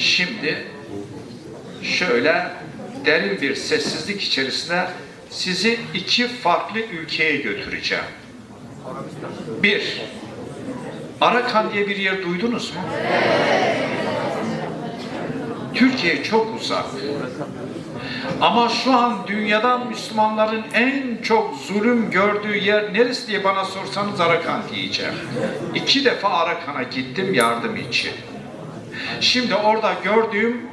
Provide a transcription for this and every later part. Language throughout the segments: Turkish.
Şimdi şöyle derin bir sessizlik içerisinde sizi iki farklı ülkeye götüreceğim. Bir, Arakan diye bir yer duydunuz mu? Türkiye çok uzak. Ama şu an dünyadan Müslümanların en çok zulüm gördüğü yer neresi diye bana sorsanız Arakan diyeceğim. İki defa Arakan'a gittim yardım için. Şimdi orada gördüğüm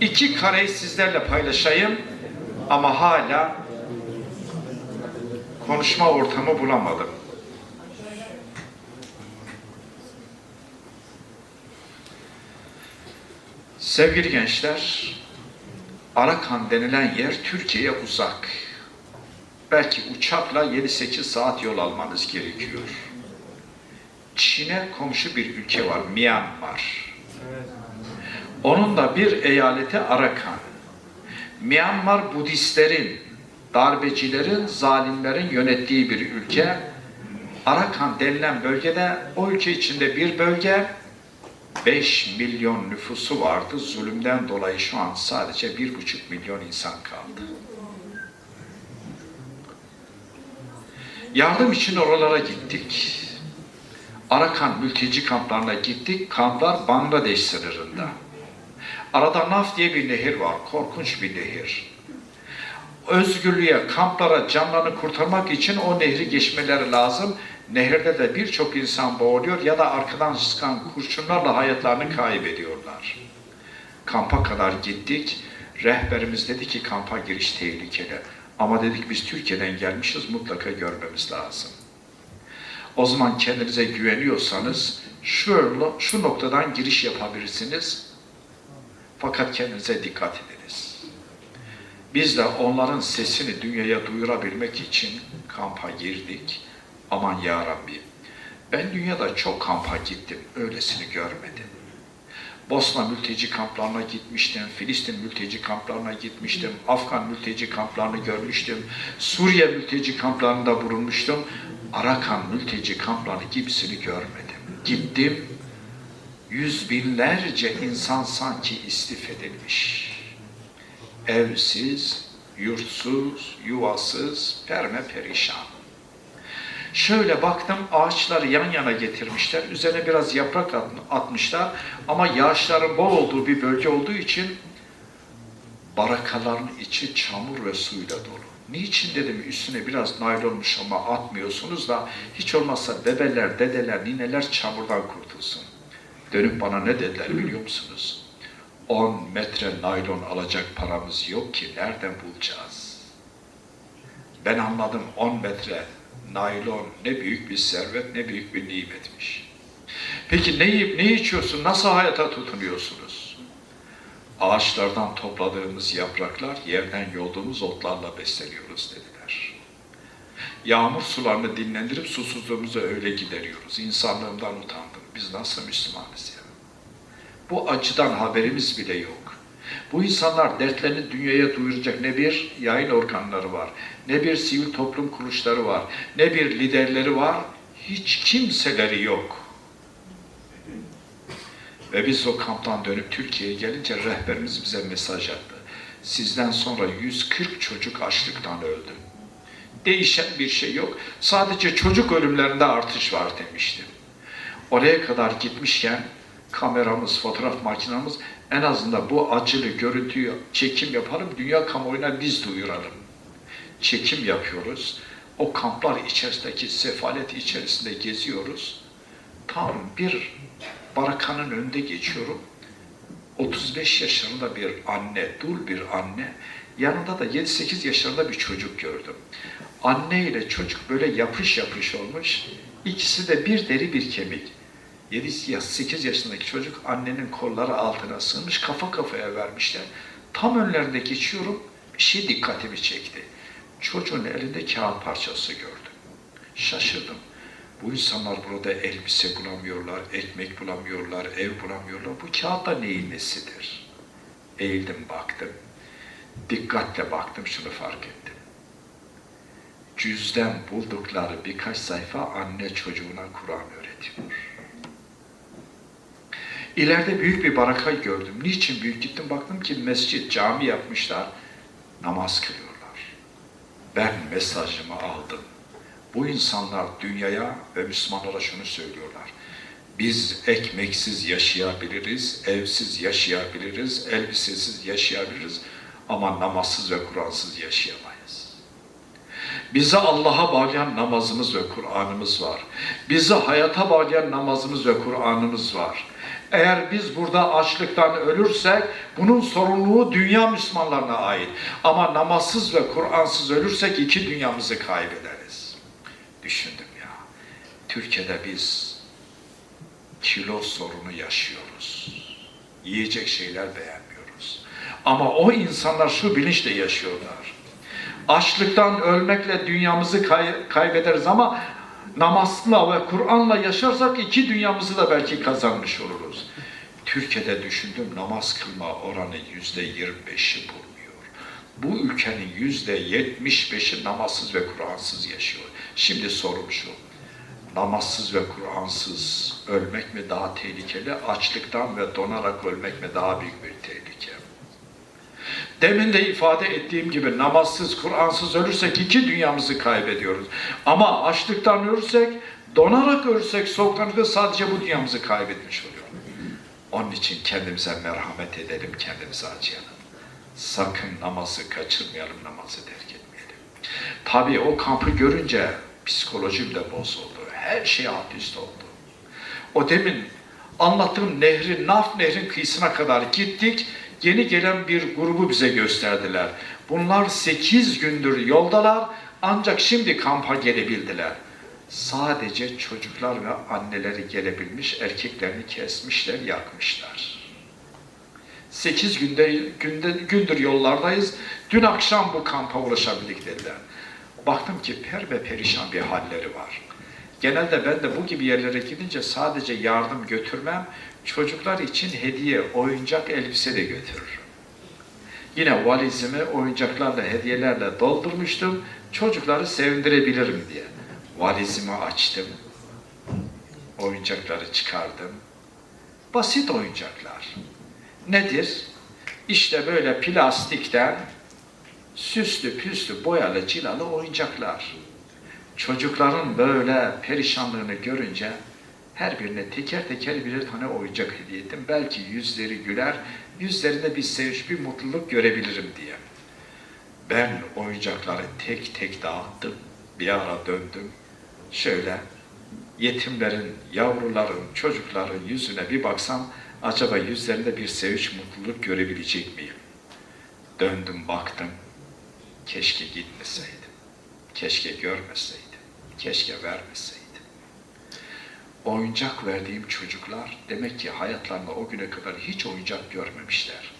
iki kareyi sizlerle paylaşayım ama hala konuşma ortamı bulamadım. Sevgili gençler, Arakan denilen yer Türkiye'ye uzak. Belki uçakla 7-8 saat yol almanız gerekiyor. Çin'e komşu bir ülke var, Myanmar. Onun da bir eyaleti Arakan. Myanmar Budistlerin, darbecilerin, zalimlerin yönettiği bir ülke. Arakan denilen bölgede, o ülke içinde bir bölge, 5 milyon nüfusu vardı. Zulümden dolayı şu an sadece 1,5 milyon insan kaldı. Yardım için oralara gittik. Arakan mülteci kamplarına gittik. Kamplar Bangladeş sınırında. Arada Naf diye bir nehir var. Korkunç bir nehir. Özgürlüğe, kamplara canlarını kurtarmak için o nehri geçmeleri lazım. Nehirde de birçok insan boğuluyor ya da arkadan sıkan kurşunlarla hayatlarını kaybediyorlar. Kampa kadar gittik. Rehberimiz dedi ki kampa giriş tehlikeli. Ama dedik biz Türkiye'den gelmişiz mutlaka görmemiz lazım. O zaman kendinize güveniyorsanız şöyle, şu noktadan giriş yapabilirsiniz. Fakat kendinize dikkat ediniz. Biz de onların sesini dünyaya duyurabilmek için kampa girdik. Aman ya Rabbi. Ben dünyada çok kampa gittim. Öylesini görmedim. Bosna mülteci kamplarına gitmiştim, Filistin mülteci kamplarına gitmiştim, Afgan mülteci kamplarını görmüştüm, Suriye mülteci kamplarında bulunmuştum. Arakan mülteci kamplarını gibisini görmedim. Gittim, yüz binlerce insan sanki istif edilmiş. Evsiz, yurtsuz, yuvasız, perme perişan. Şöyle baktım ağaçları yan yana getirmişler. Üzerine biraz yaprak atmışlar. Ama yağışların bol olduğu bir bölge olduğu için barakaların içi çamur ve suyla dolu. Niçin dedim üstüne biraz naylonmuş ama atmıyorsunuz da hiç olmazsa bebeler, dedeler, nineler çamurdan kurtulsun. Dönüp bana ne dediler biliyor musunuz? 10 metre naylon alacak paramız yok ki nereden bulacağız? Ben anladım 10 metre naylon ne büyük bir servet ne büyük bir nimetmiş. Peki ne yiyip ne içiyorsun? Nasıl hayata tutunuyorsunuz? Ağaçlardan topladığımız yapraklar, yerden yolduğumuz otlarla besleniyoruz dediler. Yağmur sularını dinlendirip susuzluğumuzu öyle gideriyoruz. İnsanlığımdan utandım. Biz nasıl Müslümanız ya? Bu acıdan haberimiz bile yok. Bu insanlar dertlerini dünyaya duyuracak ne bir yayın organları var, ne bir sivil toplum kuruluşları var, ne bir liderleri var, hiç kimseleri yok. Ve biz o kamptan dönüp Türkiye'ye gelince rehberimiz bize mesaj attı. Sizden sonra 140 çocuk açlıktan öldü. Değişen bir şey yok. Sadece çocuk ölümlerinde artış var demiştim. Oraya kadar gitmişken kameramız, fotoğraf makinamız en azından bu acılı görüntüyü çekim yapalım, dünya kamuoyuna biz duyuralım. Çekim yapıyoruz. O kamplar içerisindeki sefalet içerisinde geziyoruz. Tam bir barakanın önünde geçiyorum. 35 yaşında bir anne, dul bir anne, yanında da 7-8 yaşlarında bir çocuk gördüm. Anne ile çocuk böyle yapış yapış olmuş. İkisi de bir deri bir kemik. 7 8 yaşındaki çocuk annenin kolları altına sığmış, kafa kafaya vermişler. Tam önlerinde geçiyorum, bir şey dikkatimi çekti. Çocuğun elinde kağıt parçası gördüm. Şaşırdım. Bu insanlar burada elbise bulamıyorlar, ekmek bulamıyorlar, ev bulamıyorlar. Bu kağıt da neyin nesidir? Eğildim baktım. Dikkatle baktım şunu fark ettim. Cüzden buldukları birkaç sayfa anne çocuğuna Kur'an öğretiyor. İleride büyük bir barakayı gördüm. Niçin büyük gittim baktım ki mescit, cami yapmışlar. Namaz kılıyorlar. Ben mesajımı aldım. Bu insanlar dünyaya ve Müslümanlara şunu söylüyorlar. Biz ekmeksiz yaşayabiliriz, evsiz yaşayabiliriz, elbisesiz yaşayabiliriz ama namazsız ve Kur'ansız yaşayamayız. Bizi Allah'a bağlayan namazımız ve Kur'an'ımız var. Bizi hayata bağlayan namazımız ve Kur'an'ımız var. Eğer biz burada açlıktan ölürsek bunun sorumluluğu dünya Müslümanlarına ait. Ama namazsız ve Kur'ansız ölürsek iki dünyamızı kaybederiz. Düşündüm ya. Türkiye'de biz kilo sorunu yaşıyoruz. Yiyecek şeyler beğenmiyoruz. Ama o insanlar şu bilinçle yaşıyorlar. Açlıktan ölmekle dünyamızı kay- kaybederiz ama namazla ve Kur'an'la yaşarsak iki dünyamızı da belki kazanmış oluruz. Türkiye'de düşündüm namaz kılma oranı yüzde 25'i bulmuyor. Bu ülkenin yüzde 75'i namazsız ve Kur'ansız yaşıyor. Şimdi sorum şu, namazsız ve Kur'ansız ölmek mi daha tehlikeli, açlıktan ve donarak ölmek mi daha büyük bir tehlike? Demin de ifade ettiğim gibi namazsız, Kur'ansız ölürsek iki dünyamızı kaybediyoruz. Ama açlıktan ölürsek, donarak ölürsek sokakta sadece bu dünyamızı kaybetmiş oluyoruz. Onun için kendimize merhamet edelim, kendimize acıyalım. Sakın namazı kaçırmayalım, namazı etmeyelim. Tabii o kampı görünce psikolojim de bozuldu. Her şey alt üst oldu. O demin anlattığım nehrin, Naf nehrin kıyısına kadar gittik. Yeni gelen bir grubu bize gösterdiler. Bunlar 8 gündür yoldalar ancak şimdi kampa gelebildiler. Sadece çocuklar ve anneleri gelebilmiş, erkeklerini kesmişler, yakmışlar. 8 günde, günde, gündür yollardayız. Dün akşam bu kampa ulaşabildik dediler. Baktım ki per ve perişan bir halleri var. Genelde ben de bu gibi yerlere gidince sadece yardım götürmem, çocuklar için hediye, oyuncak, elbise de götürürüm. Yine valizimi oyuncaklarla, hediyelerle doldurmuştum, çocukları sevindirebilirim diye. Valizimi açtım, oyuncakları çıkardım. Basit oyuncaklar. Nedir? İşte böyle plastikten süslü püslü boyalı cilalı oyuncaklar. Çocukların böyle perişanlığını görünce her birine teker teker birer tane oyuncak hediye ettim. Belki yüzleri güler, yüzlerinde bir sevinç, bir mutluluk görebilirim diye. Ben oyuncakları tek tek dağıttım. Bir ara döndüm. Şöyle yetimlerin, yavruların, çocukların yüzüne bir baksam acaba yüzlerinde bir sevinç, mutluluk görebilecek miyim? Döndüm baktım. Keşke gitmeseydim. Keşke görmeseydim. Keşke vermeseydim. Oyuncak verdiğim çocuklar demek ki hayatlarında o güne kadar hiç oyuncak görmemişler.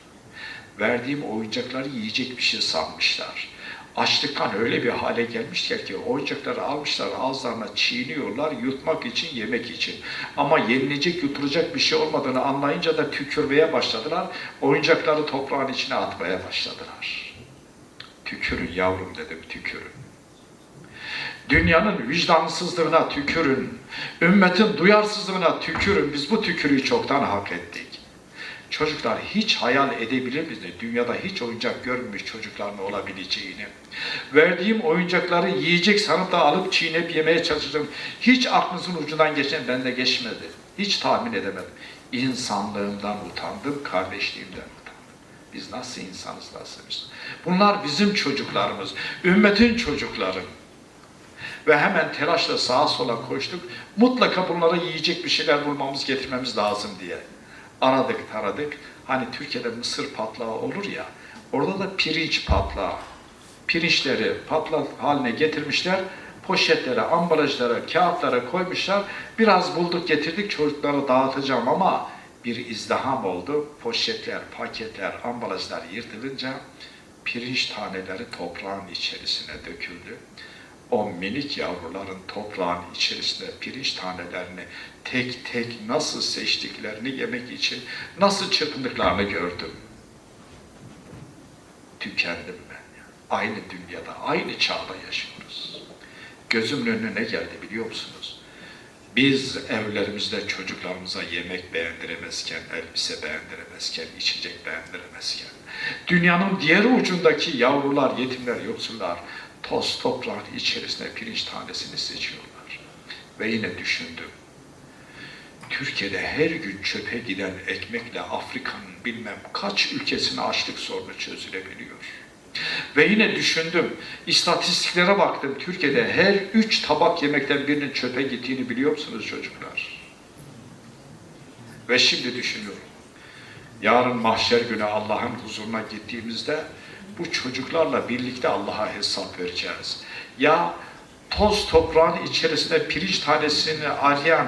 Verdiğim oyuncakları yiyecek bir şey sanmışlar. Açlıktan öyle bir hale gelmişler ki oyuncakları almışlar ağızlarına çiğniyorlar yutmak için yemek için. Ama yenilecek yutulacak bir şey olmadığını anlayınca da tükürmeye başladılar. Oyuncakları toprağın içine atmaya başladılar. Tükürün yavrum dedim tükürün. Dünyanın vicdansızlığına tükürün. Ümmetin duyarsızlığına tükürün. Biz bu tükürüğü çoktan hak ettik. Çocuklar hiç hayal edebilir mi? Dünyada hiç oyuncak görmemiş çocukların olabileceğini. Verdiğim oyuncakları yiyecek sanıp da alıp çiğneyip yemeye çalıştım. Hiç aklınızın ucundan geçen bende geçmedi. Hiç tahmin edemedim. İnsanlığımdan utandım, kardeşliğimden utandım. Biz nasıl insanız, nasıl Müslüman? Bunlar bizim çocuklarımız, ümmetin çocukları. Ve hemen telaşla sağa sola koştuk. Mutlaka bunlara yiyecek bir şeyler bulmamız, getirmemiz lazım diye. Aradık, taradık. Hani Türkiye'de mısır patlağı olur ya, orada da pirinç patlağı. Pirinçleri patlak haline getirmişler, poşetlere, ambalajlara, kağıtlara koymuşlar. Biraz bulduk getirdik çocuklara dağıtacağım ama bir izdiham oldu. Poşetler, paketler, ambalajlar yırtılınca pirinç taneleri toprağın içerisine döküldü o minik yavruların toprağın içerisinde pirinç tanelerini tek tek nasıl seçtiklerini yemek için nasıl çırpındıklarını gördüm. Tükendim ben. Aynı dünyada, aynı çağda yaşıyoruz. Gözümün önüne ne geldi biliyor musunuz? Biz evlerimizde çocuklarımıza yemek beğendiremezken, elbise beğendiremezken, içecek beğendiremezken, dünyanın diğer ucundaki yavrular, yetimler, yoksullar toz toprağın içerisine pirinç tanesini seçiyorlar. Ve yine düşündüm. Türkiye'de her gün çöpe giden ekmekle Afrika'nın bilmem kaç ülkesine açlık sorunu çözülebiliyor. Ve yine düşündüm, istatistiklere baktım. Türkiye'de her üç tabak yemekten birinin çöpe gittiğini biliyor musunuz çocuklar? Ve şimdi düşünüyorum. Yarın mahşer günü Allah'ın huzuruna gittiğimizde bu çocuklarla birlikte Allah'a hesap vereceğiz. Ya toz toprağın içerisinde pirinç tanesini arayan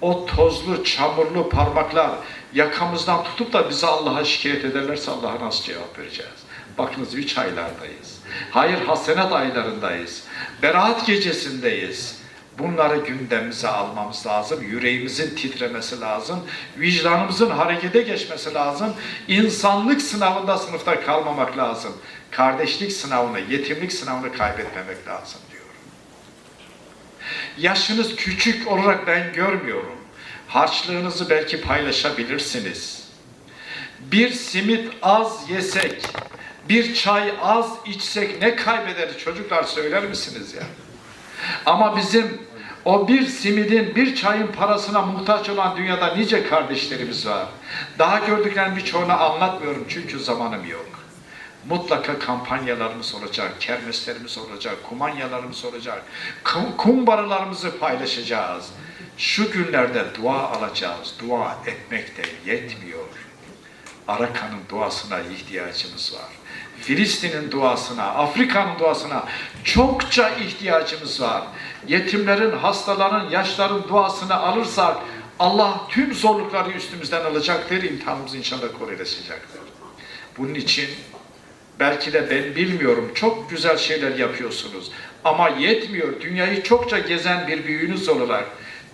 o tozlu, çamurlu parmaklar yakamızdan tutup da bizi Allah'a şikayet ederlerse Allah'a nasıl cevap vereceğiz? Bakınız üç aylardayız. Hayır hasenat aylarındayız. Beraat gecesindeyiz. Bunları gündemimize almamız lazım. Yüreğimizin titremesi lazım. Vicdanımızın harekete geçmesi lazım. İnsanlık sınavında sınıfta kalmamak lazım. Kardeşlik sınavını, yetimlik sınavını kaybetmemek lazım diyorum. Yaşınız küçük olarak ben görmüyorum. Harçlığınızı belki paylaşabilirsiniz. Bir simit az yesek, bir çay az içsek ne kaybederiz çocuklar söyler misiniz ya? Ama bizim o bir simidin, bir çayın parasına muhtaç olan dünyada nice kardeşlerimiz var. Daha gördüklerim birçoğunu anlatmıyorum çünkü zamanım yok. Mutlaka kampanyalarımız olacak, kermeslerimiz olacak, kumanyalarımız olacak, kum- kumbaralarımızı paylaşacağız. Şu günlerde dua alacağız. Dua etmek de yetmiyor. Arakan'ın duasına ihtiyacımız var. Filistin'in duasına, Afrika'nın duasına çokça ihtiyacımız var. Yetimlerin, hastaların, yaşların duasını alırsak Allah tüm zorlukları üstümüzden alacaktır, imtihanımızı inşallah kolaylaşacaktır. Bunun için belki de ben bilmiyorum çok güzel şeyler yapıyorsunuz ama yetmiyor. Dünyayı çokça gezen bir büyüğünüz olarak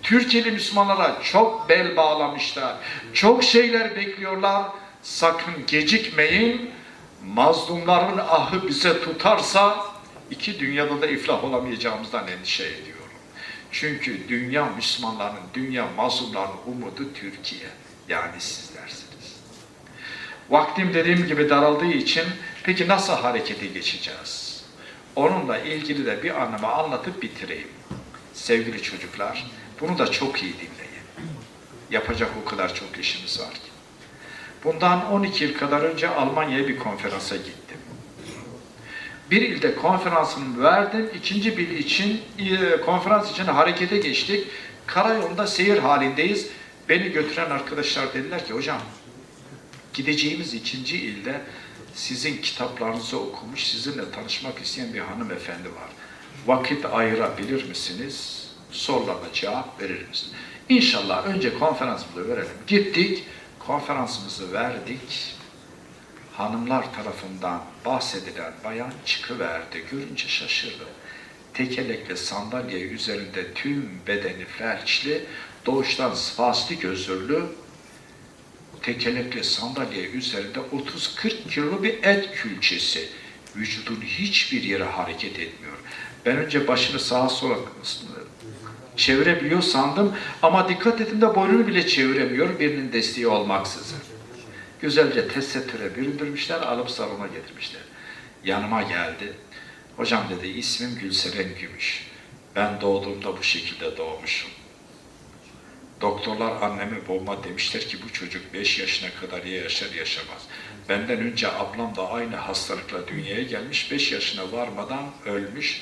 Türkiye'li Müslümanlara çok bel bağlamışlar. Çok şeyler bekliyorlar. Sakın gecikmeyin. Mazlumların ahı bize tutarsa iki dünyada da iflah olamayacağımızdan endişe ediyorum. Çünkü dünya Müslümanların, dünya mazlumların umudu Türkiye. Yani sizlersiniz. Vaktim dediğim gibi daraldığı için peki nasıl harekete geçeceğiz? Onunla ilgili de bir anlamı anlatıp bitireyim. Sevgili çocuklar, bunu da çok iyi dinleyin. Yapacak o kadar çok işimiz var ki. Bundan 12 yıl kadar önce Almanya'ya bir konferansa gittim. Bir ilde konferansını verdim, ikinci bir için e, konferans için harekete geçtik. Karayolunda seyir halindeyiz. Beni götüren arkadaşlar dediler ki hocam gideceğimiz ikinci ilde sizin kitaplarınızı okumuş, sizinle tanışmak isteyen bir hanımefendi var. Vakit ayırabilir misiniz? Sorularına cevap verir misiniz? İnşallah önce konferansımızı verelim. Gittik, konferansımızı verdik. Hanımlar tarafından bahsedilen bayan çıkıverdi. Görünce şaşırdı. Tekelekli sandalye üzerinde tüm bedeni felçli, doğuştan spastik özürlü, tekelekli sandalye üzerinde 30-40 kilo bir et külçesi. Vücudun hiçbir yere hareket etmiyor. Ben önce başını sağa sola çevirebiliyor sandım ama dikkat ettim de boynunu bile çeviremiyor birinin desteği olmaksızın. Güzelce tesettüre büründürmüşler, alıp salona getirmişler. Yanıma geldi. Hocam dedi, ismim Gülseren Gümüş. Ben doğduğumda bu şekilde doğmuşum. Doktorlar annemi bomba demişler ki bu çocuk 5 yaşına kadar ya yaşar yaşamaz. Benden önce ablam da aynı hastalıkla dünyaya gelmiş, 5 yaşına varmadan ölmüş.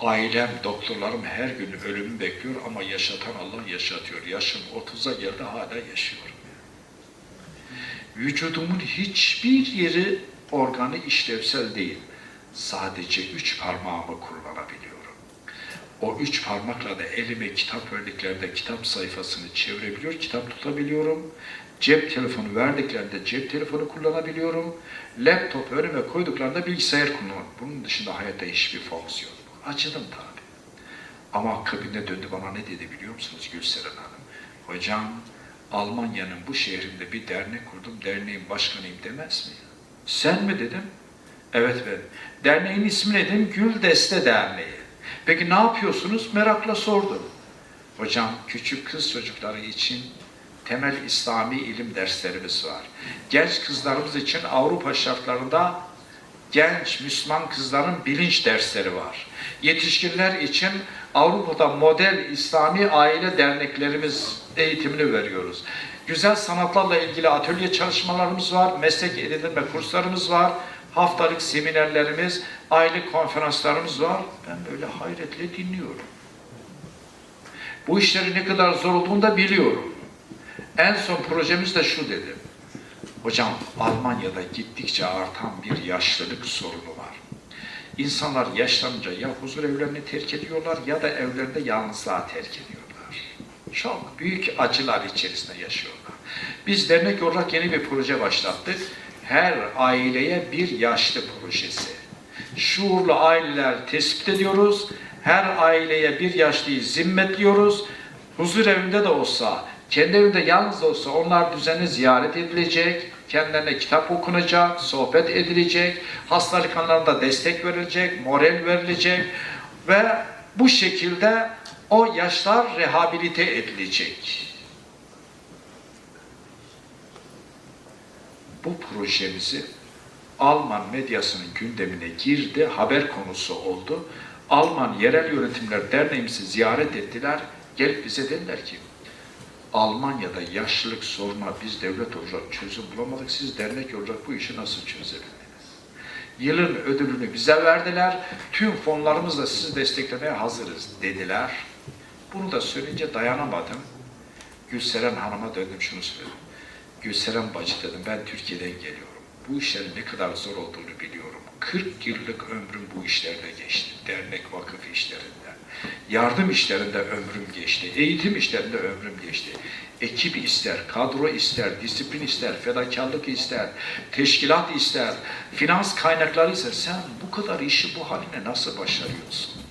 Ailem, doktorlarım her gün ölümü bekliyor ama yaşatan Allah yaşatıyor. Yaşım 30'a geldi hala yaşıyorum. Vücudumun hiçbir yeri organı işlevsel değil. Sadece üç parmağımı kullanabiliyorum. O üç parmakla da elime kitap verdiklerinde kitap sayfasını çevirebiliyor, kitap tutabiliyorum. Cep telefonu verdiklerinde cep telefonu kullanabiliyorum. Laptop önüme koyduklarında bilgisayar kullanıyorum. Bunun dışında hayatta hiçbir fonksiyon. Acıdım tabii. Ama akabinde döndü bana ne dedi biliyor musunuz Gülseren Hanım? Hocam Almanya'nın bu şehrinde bir dernek kurdum, derneğin başkanıyım demez mi? Sen mi dedim? Evet ben. Derneğin ismi nedim? Gül Deste Derneği. Peki ne yapıyorsunuz? Merakla sordum. Hocam küçük kız çocukları için temel İslami ilim derslerimiz var. Genç kızlarımız için Avrupa şartlarında genç Müslüman kızların bilinç dersleri var. Yetişkinler için Avrupa'da model İslami aile derneklerimiz eğitimini veriyoruz. Güzel sanatlarla ilgili atölye çalışmalarımız var, meslek edinme kurslarımız var, haftalık seminerlerimiz, aylık konferanslarımız var. Ben böyle hayretle dinliyorum. Bu işlerin ne kadar zor olduğunu da biliyorum. En son projemiz de şu dedim. Hocam Almanya'da gittikçe artan bir yaşlılık sorunu. İnsanlar yaşlanınca ya huzur evlerini terk ediyorlar ya da evlerinde yalnızlığa terk ediyorlar. Çok büyük acılar içerisinde yaşıyorlar. Biz dernek olarak yeni bir proje başlattık. Her aileye bir yaşlı projesi. Şuurlu aileler tespit ediyoruz. Her aileye bir yaşlıyı zimmetliyoruz. Huzur evinde de olsa, kendi evinde yalnız olsa onlar düzenli ziyaret edilecek, kendilerine kitap okunacak, sohbet edilecek, hastalık anlarında destek verilecek, moral verilecek ve bu şekilde o yaşlar rehabilite edilecek. Bu projemizi Alman medyasının gündemine girdi, haber konusu oldu. Alman Yerel Yönetimler Derneğimizi ziyaret ettiler. Gelip bize dediler ki, Almanya'da yaşlılık soruna biz devlet olarak çözüm bulamadık. Siz dernek olarak bu işi nasıl çözebildiniz? Yılın ödülünü bize verdiler. Tüm fonlarımızla sizi desteklemeye hazırız dediler. Bunu da söyleyince dayanamadım. Gülseren Hanım'a döndüm şunu söyledim. Gülseren bacı dedim ben Türkiye'den geliyorum. Bu işlerin ne kadar zor olduğunu biliyorum. 40 yıllık ömrüm bu işlerde geçti. Dernek vakıf işlerinde. Yardım işlerinde ömrüm geçti. Eğitim işlerinde ömrüm geçti. Ekip ister, kadro ister, disiplin ister, fedakarlık ister, teşkilat ister, finans kaynakları ister. Sen bu kadar işi bu haline nasıl başarıyorsun?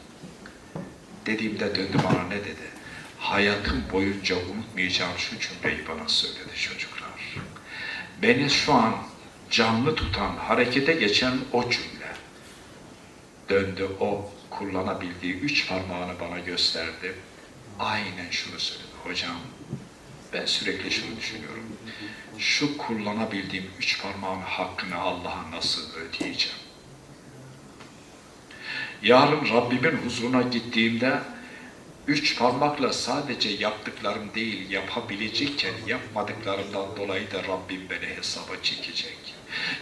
Dediğimde döndü bana ne dedi? Hayatım boyunca unutmayacağım şu cümleyi bana söyledi çocuklar. Beni şu an canlı tutan, harekete geçen o cümle. Döndü o kullanabildiği üç parmağını bana gösterdi. Aynen şunu söyledi. Hocam ben sürekli şunu düşünüyorum. Şu kullanabildiğim üç parmağın hakkını Allah'a nasıl ödeyeceğim? Yarın Rabbimin huzuruna gittiğimde üç parmakla sadece yaptıklarım değil, yapabilecekken yapmadıklarımdan dolayı da Rabbim beni hesaba çekecek.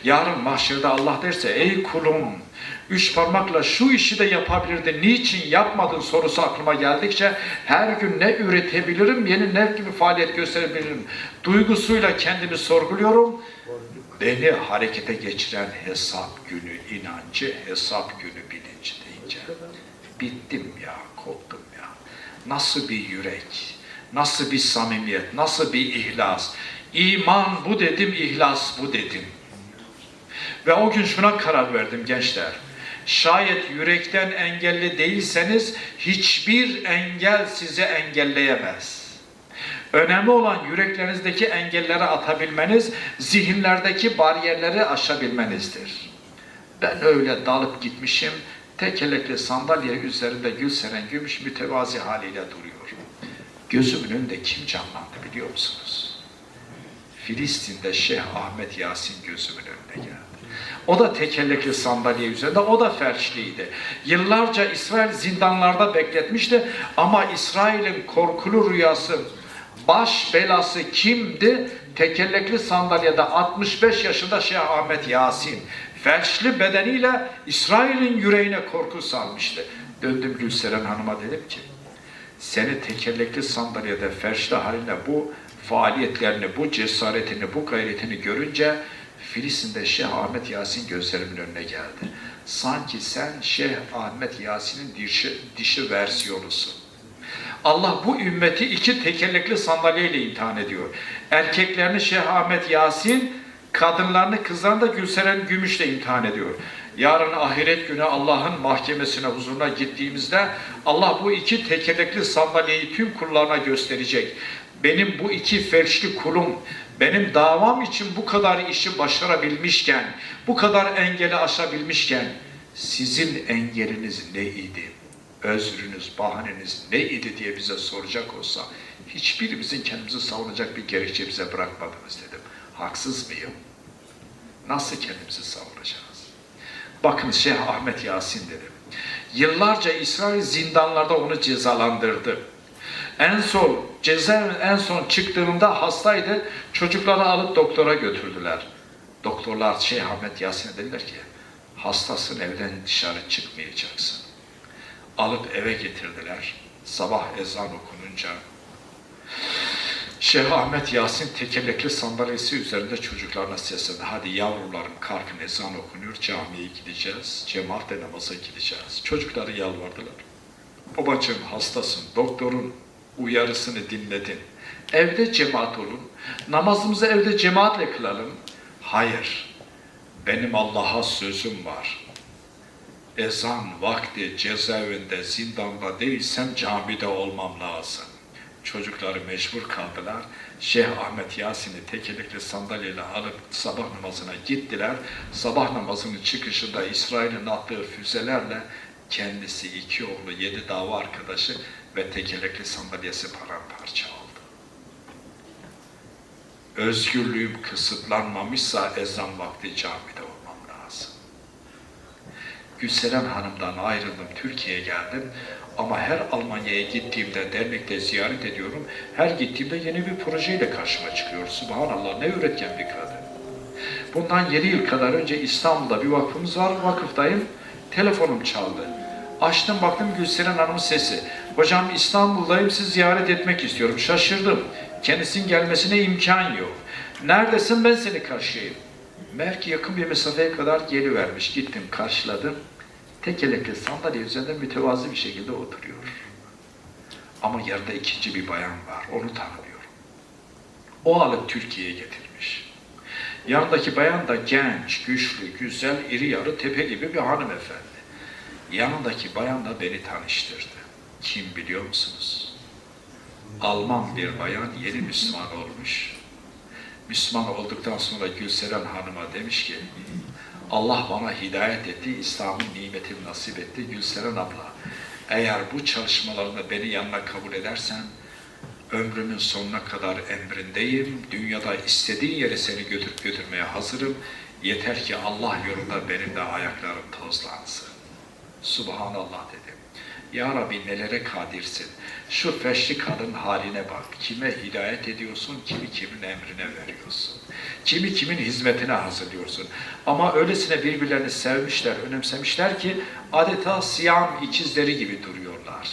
Yarın mahşerde Allah derse, ey kulum, üç parmakla şu işi de yapabilirdin, niçin yapmadın sorusu aklıma geldikçe her gün ne üretebilirim, yeni ne gibi faaliyet gösterebilirim duygusuyla kendimi sorguluyorum. Beni harekete geçiren hesap günü inancı, hesap günü bilinci deyince bittim ya, koptum ya. Nasıl bir yürek, nasıl bir samimiyet, nasıl bir ihlas. İman bu dedim, ihlas bu dedim. Ve o gün şuna karar verdim gençler. Şayet yürekten engelli değilseniz hiçbir engel sizi engelleyemez. Önemli olan yüreklerinizdeki engelleri atabilmeniz, zihinlerdeki bariyerleri aşabilmenizdir. Ben öyle dalıp gitmişim, tekerlekli sandalye üzerinde Gülseren Gümüş mütevazi haliyle duruyor. Gözümün önünde kim canlandı biliyor musunuz? Filistin'de Şeyh Ahmet Yasin gözümün önüne geldi. O da tekerlekli sandalye üzerinde, o da felçliydi. Yıllarca İsrail zindanlarda bekletmişti ama İsrail'in korkulu rüyası, baş belası kimdi? Tekerlekli sandalyede 65 yaşında Şeyh Ahmet Yasin. Felçli bedeniyle İsrail'in yüreğine korku salmıştı. Döndüm Gülseren Hanım'a dedim ki, seni tekerlekli sandalyede felçli haline bu faaliyetlerini, bu cesaretini, bu gayretini görünce Filistin'de Şeyh Ahmet Yasin gözlerimin önüne geldi. Sanki sen Şeyh Ahmet Yasin'in dişi, dişi versiyonusun. Allah bu ümmeti iki tekerlekli sandalyeyle imtihan ediyor. Erkeklerini Şeyh Ahmet Yasin, kadınlarını kızlarını da Gülseren Gümüş'le imtihan ediyor. Yarın ahiret günü Allah'ın mahkemesine huzuruna gittiğimizde Allah bu iki tekerlekli sandalyeyi tüm kullarına gösterecek. Benim bu iki felçli kulum benim davam için bu kadar işi başarabilmişken, bu kadar engeli aşabilmişken sizin engeliniz neydi? özrünüz, bahaneniz ne idi diye bize soracak olsa hiçbirimizin kendimizi savunacak bir gerekçe bize bırakmadınız dedim. Haksız mıyım? Nasıl kendimizi savunacağız? Bakın Şeyh Ahmet Yasin dedim. Yıllarca İsrail zindanlarda onu cezalandırdı. En son cezaevin en son çıktığında hastaydı. Çocukları alıp doktora götürdüler. Doktorlar Şeyh Ahmet Yasin'e dediler ki hastasın evden dışarı çıkmayacaksın. Alıp eve getirdiler. Sabah ezan okununca Şeyh Ahmet Yasin tekerlekli sandalyesi üzerinde çocuklarına seslendi. Hadi yavrularım kalkın ezan okunuyor camiye gideceğiz. Cemaatle namaza gideceğiz. Çocukları yalvardılar. Babacığım hastasın. Doktorun uyarısını dinledin. Evde cemaat olun. Namazımızı evde cemaatle kılalım. Hayır. Benim Allah'a sözüm var. Ezan vakti cezaevinde, zindanda değilsem camide olmam lazım. Çocukları mecbur kaldılar. Şeyh Ahmet Yasin'i tekerlekli sandalyeyle alıp sabah namazına gittiler. Sabah namazının çıkışında İsrail'in attığı füzelerle kendisi, iki oğlu, yedi dava arkadaşı ve tekerlekli sandalyesi paramparça oldu. Özgürlüğüm kısıtlanmamışsa ezan vakti camide olmam lazım. Gülseren Hanım'dan ayrıldım, Türkiye'ye geldim. Ama her Almanya'ya gittiğimde dernekte ziyaret ediyorum. Her gittiğimde yeni bir projeyle karşıma çıkıyor. Subhanallah ne üretken bir kadın. Bundan 7 yıl kadar önce İstanbul'da bir vakfımız var. Vakıftayım. Telefonum çaldı. Açtım baktım Gülseren Hanım'ın sesi. Hocam İstanbul'dayım sizi ziyaret etmek istiyorum. Şaşırdım. Kendisinin gelmesine imkan yok. Neredesin ben seni karşılayayım. Belki yakın bir mesafeye kadar gelivermiş. Gittim karşıladım. Tekerlekli sandalye üzerinde mütevazı bir şekilde oturuyor. Ama yanında ikinci bir bayan var. Onu tanımıyorum. O alıp Türkiye'ye getirmiş. Yanındaki bayan da genç, güçlü, güzel, iri yarı tepe gibi bir hanımefendi. Yanındaki bayan da beni tanıştırdı. Kim biliyor musunuz? Alman bir bayan yeni Müslüman olmuş. Müslüman olduktan sonra Gülseren Hanım'a demiş ki Allah bana hidayet etti, İslam'ın nimetini nasip etti. Gülseren abla, eğer bu çalışmalarını beni yanına kabul edersen, ömrümün sonuna kadar emrindeyim. Dünyada istediğin yere seni götürüp götürmeye hazırım. Yeter ki Allah yolunda benim de ayaklarım tozlansın. Subhanallah dedim. Ya Rabbi nelere kadirsin. Şu feşli kadın haline bak. Kime hidayet ediyorsun, kimi kimin emrine veriyorsun. Kimi kimin hizmetine hazırlıyorsun. Ama öylesine birbirlerini sevmişler, önemsemişler ki adeta siyam ikizleri gibi duruyorlar.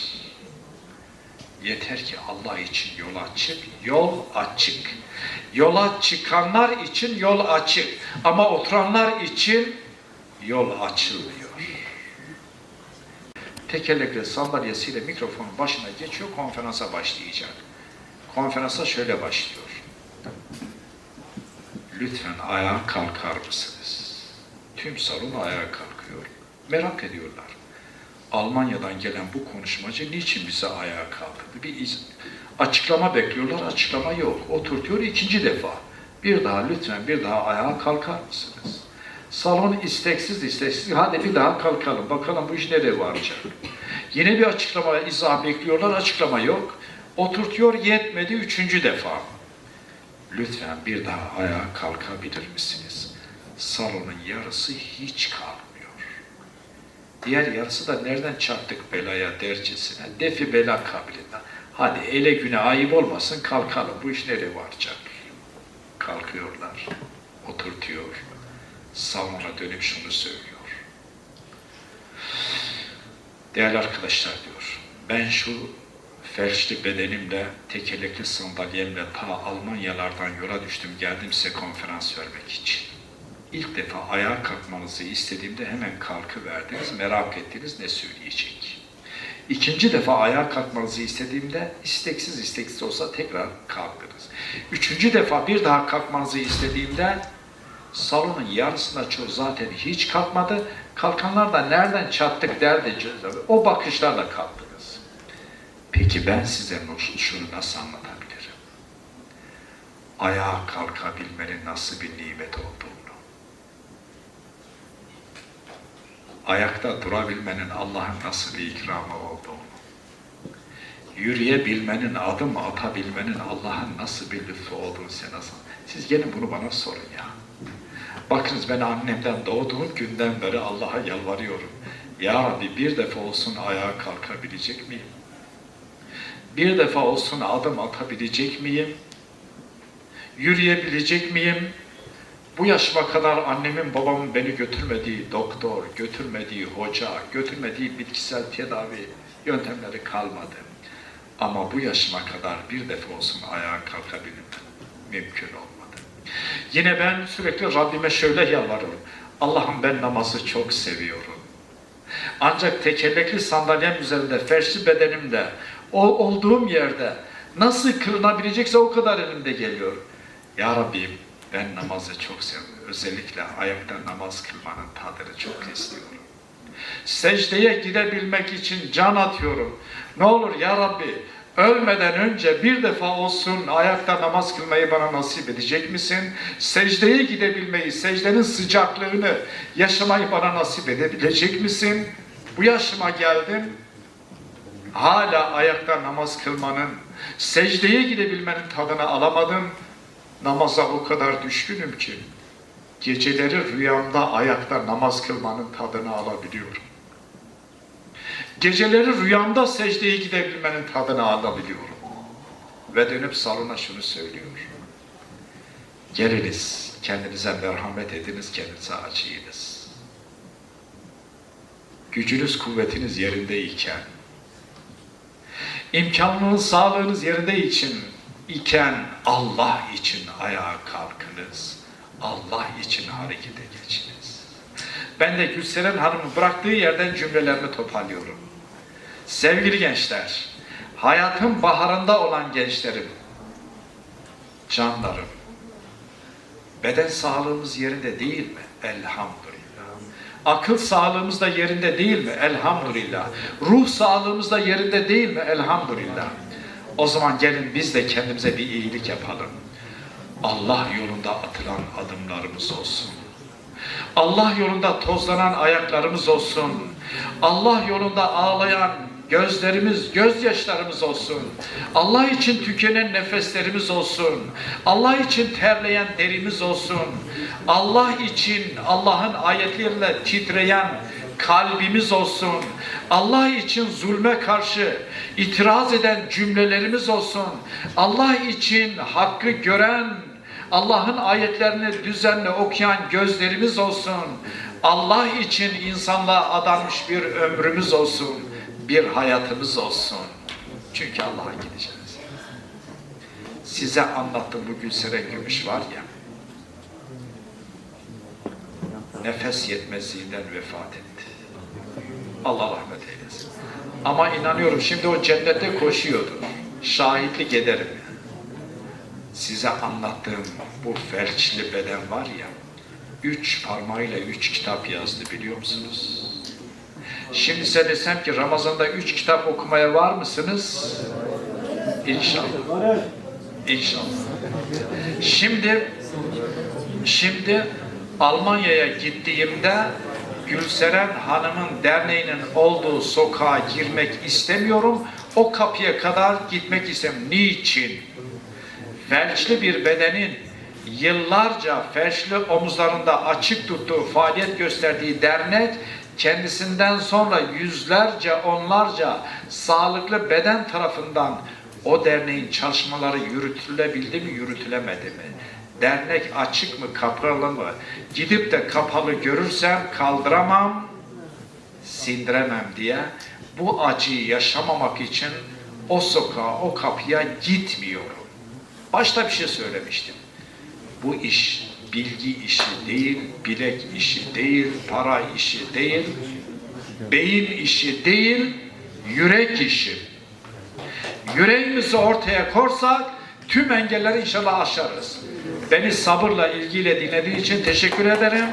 Yeter ki Allah için yol açık, yol açık. Yola çıkanlar için yol açık. Ama oturanlar için yol açılmıyor. Tekerlekli sandalyesiyle mikrofonun başına geçiyor, konferansa başlayacak. Konferansa şöyle başlıyor. Lütfen ayağa kalkar mısınız? Tüm salon ayağa kalkıyor. Merak ediyorlar. Almanya'dan gelen bu konuşmacı niçin bize ayağa kaldırdı? Bir iz- açıklama bekliyorlar, açıklama yok. Oturtuyor ikinci defa. Bir daha lütfen bir daha ayağa kalkar mısınız? Salon isteksiz isteksiz hadi bir daha kalkalım bakalım bu iş nereye varacak. Yine bir açıklama izah bekliyorlar açıklama yok. Oturtuyor yetmedi üçüncü defa. Lütfen bir daha ayağa kalkabilir misiniz? Salonun yarısı hiç kalkmıyor. Diğer yarısı da nereden çarptık belaya dercesine, defi bela kabilinden. Hadi ele güne ayıp olmasın kalkalım bu iş nereye varacak? Kalkıyorlar, oturtuyor, salona dönüp şunu söylüyor. Değerli arkadaşlar diyor, ben şu felçli bedenimle, tekerlekli sandalyemle ta Almanyalardan yola düştüm, geldim size konferans vermek için. İlk defa ayağa kalkmanızı istediğimde hemen kalkıverdiniz, merak ettiniz ne söyleyecek. İkinci defa ayağa kalkmanızı istediğimde isteksiz isteksiz olsa tekrar kalktınız. Üçüncü defa bir daha kalkmanızı istediğimde salonun yarısında çoğu zaten hiç kalkmadı. Kalkanlar da nereden çattık derdi. O bakışlarla kalktınız. Peki ben size şunu nasıl anlatabilirim? Ayağa kalkabilmenin nasıl bir nimet olduğunu. ayakta durabilmenin Allah'ın nasıl bir ikramı olduğunu, yürüyebilmenin, adım atabilmenin Allah'ın nasıl bir lütfu olduğunu sen nasıl... Siz gelin bunu bana sorun ya. Bakınız ben annemden doğduğum günden beri Allah'a yalvarıyorum. Ya Rabbi bir defa olsun ayağa kalkabilecek miyim? Bir defa olsun adım atabilecek miyim? Yürüyebilecek miyim? Bu yaşıma kadar annemin babamın beni götürmediği doktor, götürmediği hoca, götürmediği bitkisel tedavi yöntemleri kalmadı. Ama bu yaşıma kadar bir defa olsun ayağa kalkabildim. Mümkün olmadı. Yine ben sürekli Rabbime şöyle yalvarıyorum. Allah'ım ben namazı çok seviyorum. Ancak tekerlekli sandalyem üzerinde, ferşli bedenimde, o olduğum yerde nasıl kılınabilecekse o kadar elimde geliyor. Ya Rabbim ben namazı çok seviyorum. Özellikle ayakta namaz kılmanın tadını çok istiyorum. Secdeye gidebilmek için can atıyorum. Ne olur ya Rabbi ölmeden önce bir defa olsun ayakta namaz kılmayı bana nasip edecek misin? Secdeye gidebilmeyi, secdenin sıcaklığını yaşamayı bana nasip edebilecek misin? Bu yaşıma geldim. Hala ayakta namaz kılmanın, secdeye gidebilmenin tadını alamadım. Namaza o kadar düşkünüm ki geceleri rüyamda ayakta namaz kılmanın tadını alabiliyorum. Geceleri rüyamda secdeye gidebilmenin tadını alabiliyorum. Ve dönüp salona şunu söylüyor. Geliniz, kendinize merhamet ediniz, kendinize acıyınız. Gücünüz, kuvvetiniz yerindeyken, imkanınız, sağlığınız yerinde için iken Allah için ayağa kalkınız. Allah için harekete geçiniz. Ben de Gülseren Hanım'ın bıraktığı yerden cümlelerimi toparlıyorum. Sevgili gençler, hayatın baharında olan gençlerim, canlarım, beden sağlığımız yerinde değil mi? Elhamdülillah. Akıl sağlığımız da yerinde değil mi? Elhamdülillah. Ruh sağlığımız da yerinde değil mi? Elhamdülillah. O zaman gelin biz de kendimize bir iyilik yapalım. Allah yolunda atılan adımlarımız olsun. Allah yolunda tozlanan ayaklarımız olsun. Allah yolunda ağlayan gözlerimiz, gözyaşlarımız olsun. Allah için tükenen nefeslerimiz olsun. Allah için terleyen derimiz olsun. Allah için Allah'ın ayetleriyle titreyen kalbimiz olsun. Allah için zulme karşı itiraz eden cümlelerimiz olsun. Allah için hakkı gören, Allah'ın ayetlerini düzenli okuyan gözlerimiz olsun. Allah için insanlığa adanmış bir ömrümüz olsun. Bir hayatımız olsun. Çünkü Allah'a gideceğiz. Size anlattım bu Gülseren Gümüş var ya. Nefes yetmezliğinden vefat etti. Allah rahmet eylesin. Ama inanıyorum şimdi o cennette koşuyordur. Şahitlik ederim. Size anlattığım bu felçli beden var ya, üç parmağıyla üç kitap yazdı biliyor musunuz? Şimdi size desem ki Ramazan'da üç kitap okumaya var mısınız? İnşallah. İnşallah. Şimdi şimdi Almanya'ya gittiğimde Gülseren Hanım'ın derneğinin olduğu sokağa girmek istemiyorum. O kapıya kadar gitmek istemiyorum. Niçin? Felçli bir bedenin yıllarca felçli omuzlarında açık tuttuğu, faaliyet gösterdiği dernek kendisinden sonra yüzlerce, onlarca sağlıklı beden tarafından o derneğin çalışmaları yürütülebildi mi, yürütülemedi mi? Dernek açık mı, kapalı mı? Gidip de kapalı görürsem kaldıramam, sindiremem diye bu acıyı yaşamamak için o sokağa, o kapıya gitmiyorum. Başta bir şey söylemiştim. Bu iş bilgi işi değil, bilek işi değil, para işi değil, beyin işi değil, yürek işi. Yüreğimizi ortaya korsak tüm engelleri inşallah aşarız. Beni sabırla ilgiyle dinlediğin için teşekkür ederim.